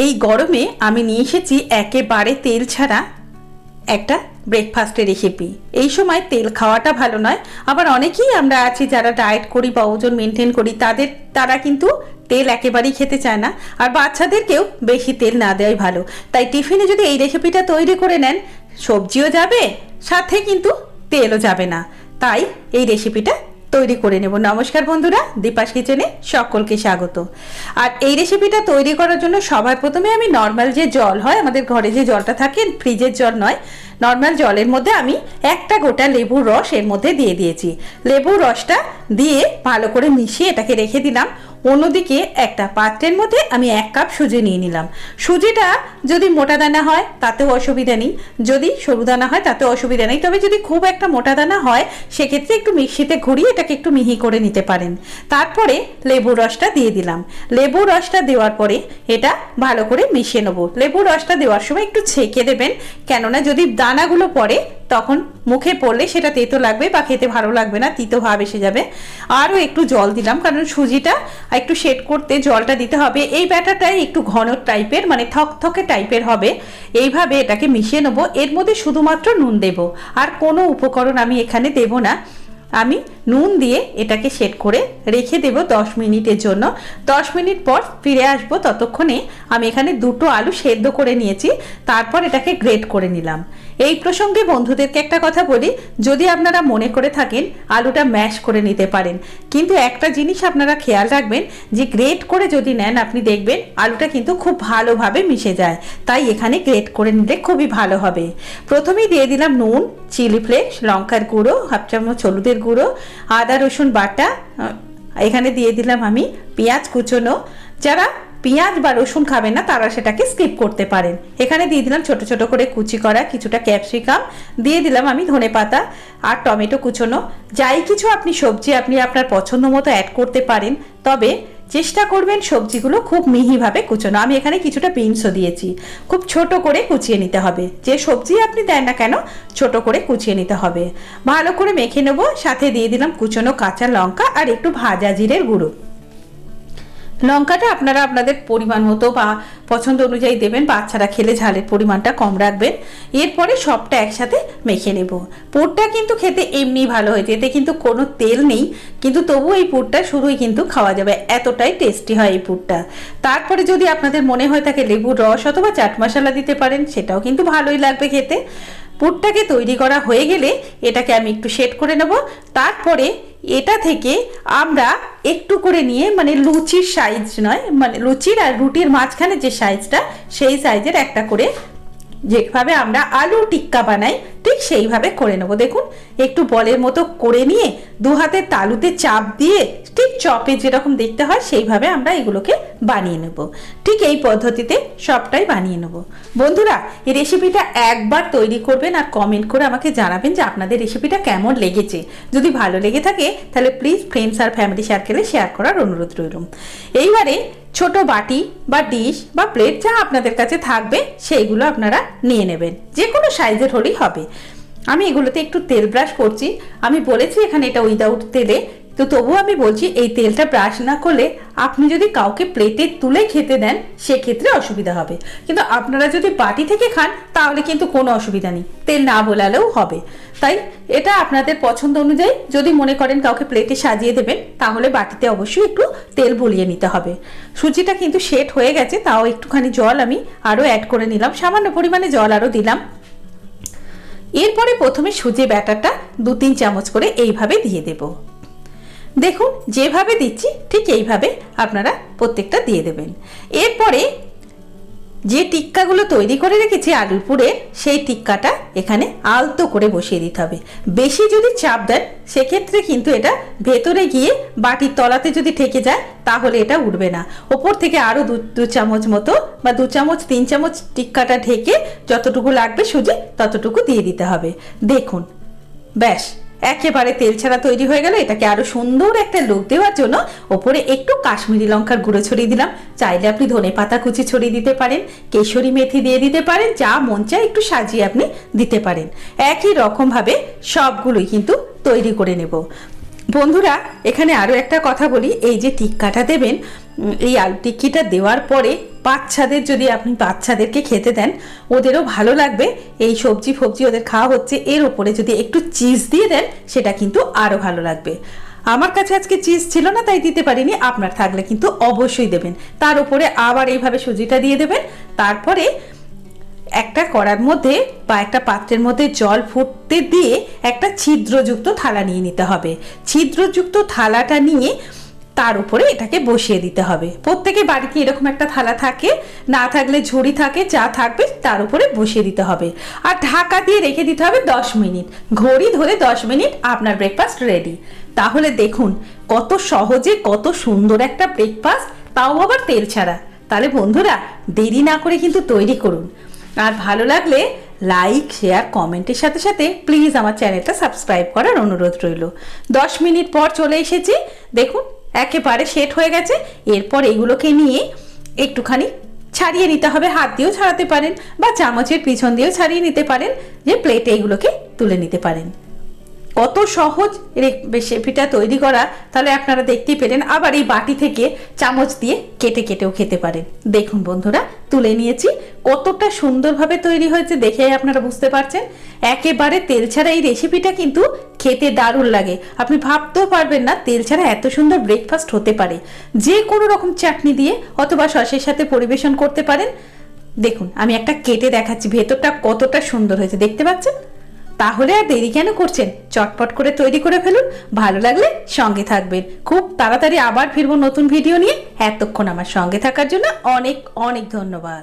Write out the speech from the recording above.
এই গরমে আমি নিয়ে এসেছি একেবারে তেল ছাড়া একটা ব্রেকফাস্টের রেসিপি এই সময় তেল খাওয়াটা ভালো নয়। আবার অনেকেই আমরা আছি যারা ডায়েট করি বা ওজন মেনটেন করি, তাদের, তারা কিন্তু তেল একেবারেই খেতে চায় না। আর বাচ্চাদেরকেও বেশি তেল না দেওয়াই ভালো। তাই টিফিনে যদি এই রেসিপিটা তৈরি করে নেন, সবজিও যাবে, সাথে কিন্তু তেলও যাবে না। তাই এই রেসিপিটা তৈরি করে নেব। নমস্কার বন্ধুরা, দীপাস কিচেনে সকলকে স্বাগত। আর এই রেসিপিটা তৈরি করার জন্য সবার প্রথমে আমি নর্মাল যে জল হয়, আমাদের ঘরে যে জলটা থাকে ফ্রিজের জল নয় নর্মাল জলের মধ্যে আমি একটা গোটা লেবুর রস এর মধ্যে দিয়ে দিয়েছি। লেবুর রসটা দিয়ে ভালো করে মিশিয়ে এটাকে রেখে দিলাম। অন্যদিকে একটা পাত্রের মধ্যে আমি এক কাপ সুজি নিয়ে নিলাম। সুজিটা যদি মোটা দানা হয়, তাতেও অসুবিধা নেই। যদি সরু দানা হয়, তাতেও অসুবিধা নেই। তবে যদি খুব একটা মোটা দানা হয়, সেক্ষেত্রে একটু মিক্সিতে ঘুরিয়ে এটাকে একটু মিহি করে নিতে পারেন। তারপরে লেবুর রসটা দিয়ে দিলাম। লেবুর রসটা দেওয়ার পরে এটা ভালো করে মিশিয়ে নেব। লেবুর রসটা দেওয়ার সময় একটু ছেঁকে দেবেন। কেননা যদি দানাগুলো পড়ে তখন মুখে পড়লে সেটা তেতো লাগবে বা খেতে ভালো লাগবে না, তিতো ভাব এসে যাবে। আরও একটু জল দিলাম, কারণ সুজিটা একটু শেড করতে জলটা দিতে হবে। এই ব্যাটারটাই একটু ঘন টাইপের মানে থকথকে টাইপের হবে। এইভাবে এটাকে মিশিয়ে নেব। এর মধ্যে শুধুমাত্র নুন দেব। আর কোনো উপকরণ আমি এখানে দেব না। আমি নুন দিয়ে এটাকে সেট করে রেখে দেব দশ মিনিটের জন্য। দশ মিনিট পর ফিরে আসব ততক্ষণে আমি এখানে দুটো আলু সেদ্ধ করে নিয়েছি, তারপর এটাকে গ্রেট করে নিলাম। এই প্রসঙ্গে বন্ধুদেরকে একটা কথা বলি, যদি আপনারা মনে করে থাকেন আলুটা ম্যাশ করে নিতে পারেন, কিন্তু একটা জিনিস আপনারা খেয়াল রাখবেন, যে গ্রেট করে যদি নেন আপনি দেখবেন আলুটা কিন্তু খুব ভালোভাবে মিশে যায়, তাই এখানে গ্রেট করে নিলে খুবই ভালো হবে। প্রথমেই দিয়ে দিলাম নুন, চিলি ফ্লেক্স, লঙ্কার গুঁড়ো, হাফ চামচ হলুদের গুঁড়ো আদা, রসুন বাটা এখানে দিয়ে দিলাম আমি পেঁয়াজ কুচোনো। যারা পেঁয়াজ বা রসুন খাবে না, তারা সেটাকে স্কিপ করতে পারেন। এখানে দিয়ে দিলাম ছোট ছোট করে কুচি করা কিছুটা ক্যাপসিকাম দিয়ে দিলাম আমি ধনে পাতা আর টমেটো কুচোনো। যাই কিছু আপনি সবজি আপনি আপনার পছন্দ মতো অ্যাড করতে পারেন, তবে চেষ্টা করবেন সবজিগুলো খুব মিহিভাবে কুচোনো। আমি এখানে কিছুটা বিনসও দিয়েছি। খুব ছোট করে কুচিয়ে নিতে হবে। যে সবজি আপনি দেন না কেন, ছোট করে কুচিয়ে নিতে হবে। ভালো করে মেখে নেব। সাথে দিয়ে দিলাম কুচোনো কাঁচা লঙ্কা আর একটু ভাজা জিরের গুঁড়ো। লঙ্কাটা আপনারা আপনাদের পরিমাণ মতো বা পছন্দ অনুযায়ী দেবেন, বাচ্চারা খেলে ঝালের পরিমাণটা কম রাখবেন। এরপরে সবটা একসাথে মেখে নেব। পুরটা কিন্তু খেতে এমনি ভালো হয়েছে, এতে কিন্তু কোনো তেল নেই, কিন্তু তবু এই পুরটা শুধুই কিন্তু খাওয়া যাবে, এতটাই টেস্টি হয় এই পুরটা। তারপরে যদি আপনাদের মনে হয় থাকে লেবুর রস অথবা চাট মশলা দিতে পারেন, সেটাও কিন্তু ভালোই লাগবে খেতে। পুরটাকে তৈরি করা হয়ে গেলে এটাকে আমি একটু সেট করে নেব। তারপরে এটা থেকে আমরা একটু করে নিয়ে মানে লুচির সাইজ নয় মানে লুচির আর রুটির মাঝখানে যে সাইজটা সেই সাইজের একটা করে যেভাবে আমরা আলু টিক্কা বানাই সেইভাবে করে নেব। দেখুন, একটু বলের মতো করে নিয়ে দু হাতের তালুতে চাপ দিয়ে ঠিক চপে যেরকম দেখতে হয় সেইভাবে আমরা এগুলোকে বানিয়ে নেব। ঠিক এই পদ্ধতিতে সবটাই বানিয়ে নেব। বন্ধুরা, এই রেসিপিটা একবার তৈরি করবেন আর কমেন্ট করে আমাকে জানাবেন যে আপনাদের রেসিপিটা কেমন লেগেছে। যদি ভালো লেগে থাকে, তাহলে প্লিজ ফ্রেন্ডস আর ফ্যামিলি সার্কেলে শেয়ার করার অনুরোধ রইল। এইবারে ছোট বাটি বা ডিশ বা প্লেট যা আপনাদের কাছে থাকবে, সেইগুলো আপনারা নিয়ে নেবেন। যে কোনো সাইজের হলেই হবে। আমি এগুলোতে একটু তেল ব্রাশ করছি। আমি বলেছি এখানে এটা উইদাউট তেলে তো তবুও আমি বলছি, এই তেলটা ব্রাশ না করলে আপনি যদি কাউকে প্লেটে তুলে খেতে দেন, সেক্ষেত্রে অসুবিধা হবে। কিন্তু আপনারা যদি বাটি থেকে খান, তাহলে কিন্তু কোনো অসুবিধা নেই। তেল না বোলালেও হবে। তাই এটা আপনাদের পছন্দ অনুযায়ী যদি মনে করেন কাউকে প্লেটে সাজিয়ে দেবেন, তাহলে বাটিতে অবশ্যই একটু তেল বুলিয়ে নিতে হবে। সুজিটা কিন্তু সেট হয়ে গেছে, তাও একটুখানি জল আমি আরও অ্যাড করে নিলাম। সামান্য পরিমাণে জল আরও দিলাম। এরপরে প্রথমে সুজি ব্যাটারটা দু তিন চামচ করে এইভাবে দিয়ে দেব। দেখুন, যেভাবে দিচ্ছি, ঠিক এইভাবে আপনারা প্রত্যেকটা দিয়ে দেবেন। এরপরে যে টিক্কাগুলো তৈরি করে রেখেছি আলুর সেই টিক্কাটা এখানে আলতো করে বসিয়ে দিতে হবে। বেশি যদি চাপ দেন, সেক্ষেত্রে কিন্তু এটা ভেতরে গিয়ে বাটির তলাতে যদি ঠেকে যায়, তাহলে এটা উঠবে না। ওপর থেকে আরও দু দু চামচ মতো বা দু চামচ, তিন চামচ টিক্কাটা ঢেকে যতটুকু লাগবে সুজি, ততটুকু দিয়ে দিতে হবে। দেখুন, ব্যাস। একেবারে তেল ছাড়া তৈরি হয়ে গেল। এটাকে আরও সুন্দর একটা লুক দেওয়ার জন্য ওপরে একটু কাশ্মীরি লঙ্কার গুঁড়ো ছড়িয়ে দিলাম। চাইলে আপনি ধনে পাতা কুচি ছড়িয়ে দিতে পারেন, কেশরি মেথি দিয়ে দিতে পারেন, যা মন চায় একটু সাজিয়ে আপনি দিতে পারেন। একই রকমভাবে সবগুলোই কিন্তু তৈরি করে নেব। বন্ধুরা, এখানে আরও একটা কথা বলি। এই যে টিক্কাটা দেবেন এই আলু টিক্কিটা দেওয়ার পরে বাচ্চাদের যদি আপনি বাচ্চাদেরকে খেতে দেন, ওদেরও ভালো লাগবে। এই সবজি ফবজি ওদের খাওয়া হচ্ছে, এর ওপরে যদি একটু চিজ দিয়ে দেন, সেটা কিন্তু আরও ভালো লাগবে। আমার কাছে আজকে চিজ ছিল না, তাই দিতে পারিনি, আপনার থাকলে কিন্তু অবশ্যই দেবেন। তার উপরে আবার এইভাবে সুজিটা দিয়ে দেবেন। তারপরে একটা কড়ার মধ্যে বা একটা পাত্রের মধ্যে জল ফুটতে দিয়ে একটা ছিদ্রযুক্ত থালা নিয়ে নিতে হবে। ছিদ্রযুক্ত থালাটা নিয়ে তার উপরে এটাকে বসিয়ে দিতে হবে। প্রত্যেকের বাড়িতে এরকম একটা থালা থাকে, না থাকলে ঝুড়ি থাকে, যা থাকবে তার উপরে বসিয়ে দিতে হবে। আর ঢাকা দিয়ে রেখে দিতে হবে দশ মিনিট। ঘড়ি ধরে দশ মিনিট আপনার ব্রেকফাস্ট রেডি তাহলে দেখুন, কত সহজে, কত সুন্দর একটা ব্রেকফাস্ট তাও আবার তেল ছাড়া। তাহলে বন্ধুরা, দেরি না করে কিন্তু তৈরি করুন। আর ভালো লাগলে লাইক শেয়ার কমেন্টের সাথে সাথে প্লিজ আমার চ্যানেলটা সাবস্ক্রাইব করার অনুরোধ রইল। দশ মিনিট পর চলে এসেছি। দেখুন একেবারে সেট হয়ে গেছে। এরপর এগুলোকে নিয়ে একটুখানি ছাড়িয়ে নিতে হবে। হাত দিয়েও ছাড়াতে পারেন বা চামচের পিছন দিয়েও ছাড়িয়ে নিতে পারেন। যে প্লেটে এগুলোকে তুলে নিতে পারেন। কত সহজ রেসিপিটা তৈরি করা, তাহলে আপনারা দেখতেই পেলেন আবার এই বাটি থেকে চামচ দিয়ে কেটে কেটেও খেতে পারেন। দেখুন বন্ধুরা, তুলে নিয়েছি। কতটা সুন্দরভাবে তৈরি হয়েছে দেখে আপনারা বুঝতে পারছেন। একেবারে তেল ছাড়া এই রেসিপিটা কিন্তু খেতে দারুণ লাগে। আপনি ভাবতেও পারবেন না তেল ছাড়া এত সুন্দর ব্রেকফাস্ট হতে পারে। যে কোনো রকম চাটনি দিয়ে অথবা সসের সাথে পরিবেশন করতে পারেন। দেখুন, আমি একটা কেটে দেখাচ্ছি, ভেতরটা কতটা সুন্দর হয়েছে, দেখতে পাচ্ছেন? তাহলে আর দেরি কেন করছেন? চটপট করে তৈরি করে ফেলুন। ভালো লাগলে সঙ্গে থাকবেন। খুব তাড়াতাড়ি আবার ফিরবো নতুন ভিডিও নিয়ে। এতক্ষণ আমার সঙ্গে থাকার জন্য অনেক অনেক ধন্যবাদ।